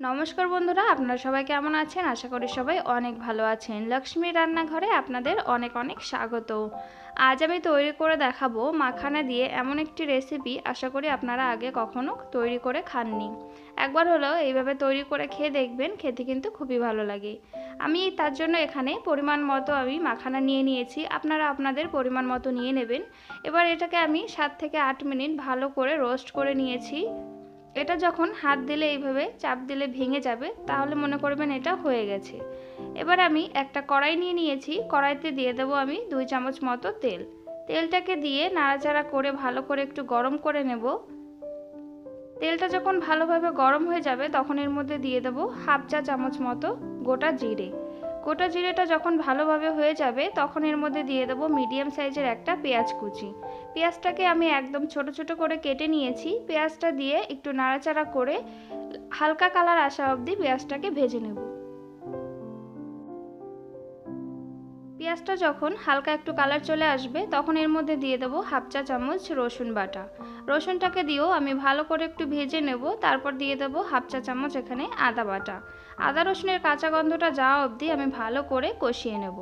নমস্কার বন্ধুরা, আপনারা সবাই কেমন আছেন? আশা করি সবাই অনেক ভালো আছেন। লক্ষ্মী রান্নাঘরে আপনাদের অনেক অনেক স্বাগত। আজ আমি তৈরি করে দেখাবো মাখানা দিয়ে এমন একটি রেসিপি আশা করি আপনারা আগে কখনো তৈরি করে খাননি। একবার হলেও এইভাবে তৈরি করে খেয়ে দেখবেন, খেতে কিন্তু খুবই ভালো লাগে। আমি তার জন্য এখানে পরিমাণ মতো আমি মাখানা নিয়ে নিয়েছি। আপনারা আপনাদের পরিমাণ মতো নিয়ে নেবেন। এবার এটাকে আমি সাত থেকে আট মিনিট ভালো করে রোস্ট করে নিয়েছি। এটা যখন হাত দিলে এইভাবে, চাপ দিলে ভেঙে যাবে, তাহলে মনে করবেন এটা হয়ে গেছে। এবার আমি একটা কড়াই নিয়ে নিয়েছি, কড়াইতে দিয়ে দেবো আমি দুই চামচ মতো তেল। তেলটাকে দিয়ে নাড়াচাড়া করে ভালো করে একটু গরম করে নেব। তেলটা যখন ভালোভাবে গরম হয়ে যাবে, তখন এর মধ্যে দিয়ে দেবো হাফ চা চামচ মতো গোটা জিরে। গোটা জিরেটা যখন ভালোভাবে হয়ে যাবে, তখন এর মধ্যে দিয়ে দেবো মিডিয়াম সাইজের একটা পেঁয়াজ কুচি। পেঁয়াজটাকে আমি একদম ছোট ছোট করে কেটে নিয়েছি। পেঁয়াজটা দিয়ে একটু নাড়াচাড়া করে হালকা কালার আসা অবধি পেঁয়াজটাকে ভেজে নেব। পেঁয়াজটা যখন হালকা একটু কালার চলে আসবে, তখন এর মধ্যে দিয়ে দেবো হাফ চা চামচ রসুন বাটা। রসুনটাকে দিয়েও আমি ভালো করে একটু ভেজে নেব, তারপর দিয়ে দেবো হাফ চা চামচ এখানে আদা বাটা। আদা রসুনের কাঁচা গন্ধটা যাওয়া অবধি আমি ভালো করে কষিয়ে নেব।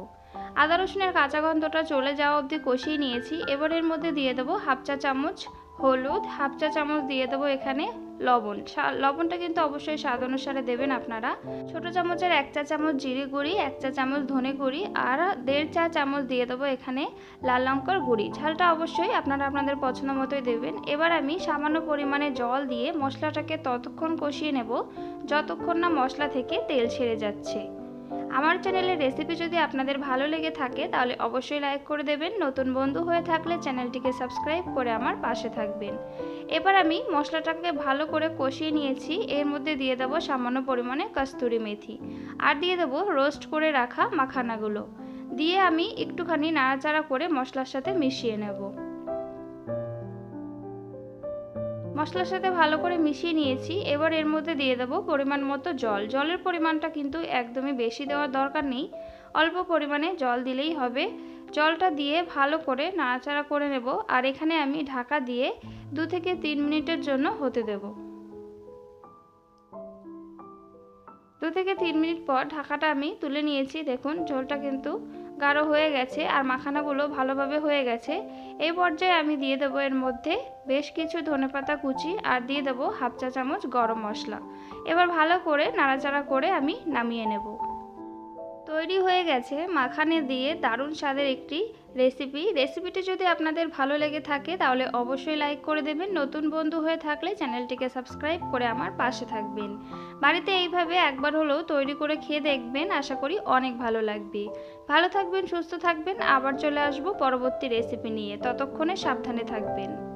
আদা রসুনের কাঁচা গন্ধটা চলে যাওয়া অবধি কষিয়ে নিয়েছি, এবার এর মধ্যে দিয়ে দেবো হাফ চা চামচ হলুদ, হাফ চা চামচ দিয়ে দেবো এখানে লবণ। লবণটা কিন্তু অবশ্যই স্বাদ অনুসারে দেবেন আপনারা। ছোট চামচের এক চা চামচ জিরে গুঁড়ি, এক চা চামচ ধনে গুঁড়ি আর দেড় চা চামচ দিয়ে দেবো এখানে লাল লঙ্কার গুঁড়ি। ঝালটা অবশ্যই আপনারা আপনাদের পছন্দ মতোই দেবেন। এবার আমি সামান্য পরিমাণে জল দিয়ে মশলাটাকে ততক্ষণ কষিয়ে নেব। যতক্ষণ না মশলা থেকে তেল ছেড়ে যাচ্ছে। আমার চ্যানেলের রেসিপি যদি আপনাদের ভালো লেগে থাকে, তাহলে অবশ্যই লাইক করে দেবেন। নতুন বন্ধু হয়ে থাকলে চ্যানেলটিকে সাবস্ক্রাইব করে আমার পাশে থাকবেন। এবার আমি মশলাটাকে ভালো করে কষিয়ে নিয়েছি। এর মধ্যে দিয়ে দেবো সামান্য পরিমাণে কস্তুরি মেথি। আর দিয়ে দেবো রোস্ট করে রাখা মাখানাগুলো। দিয়ে আমি একটুখানি নাড়াচাড়া করে মশলার সাথে মিশিয়ে নেব। মশলার সাথে ভালো করে মিশিয়ে নিয়েছি। এবার এর মধ্যে দিয়ে দেবো পরিমাণ মতো জল। জলের পরিমাণটা কিন্তু একদমই বেশি দেওয়ার দরকার নেই। অল্প পরিমাণে জল দিলেই হবে। জলটা দিয়ে ভালো করে নাড়াচাড়া করে নেব। আর এখানে আমি ঢাকা দিয়ে দু থেকে তিন মিনিটের জন্য হতে দেব। দু থেকে তিন মিনিট পর ঢাকাটা আমি তুলে নিয়েছি। দেখুন ঝোলটা কিন্তু গাঢ় হয়ে গেছে আর মাখানাগুলো ভালোভাবে হয়ে গেছে। এই পর্যায়ে আমি দিয়ে দেবো এর মধ্যে বেশ কিছু ধনেপাতা কুচি আর দিয়ে দেবো হাফ চা চামচ গরম মশলা। এবার ভালো করে নাড়াচাড়া করে আমি নামিয়ে নেব। তৈরি হয়ে গেছে মাখানে দিয়ে দারুণ স্বাদের একটি রেসিপি রেসিপিটি যদি আপনাদের ভালো লেগে থাকে, তাহলে অবশ্যই লাইক করে দেবেন। নতুন বন্ধু হয়ে থাকলে চ্যানেলটিকে সাবস্ক্রাইব করে আমার পাশে থাকবেন। বাড়িতে এইভাবে একবার হলেও তৈরি করে খেয়ে দেখবেন, আশা করি অনেক ভালো লাগবে। ভালো থাকবেন, সুস্থ থাকবেন। আবার চলে আসব পরবর্তী রেসিপি নিয়ে। ততক্ষণে সাবধানে থাকবেন।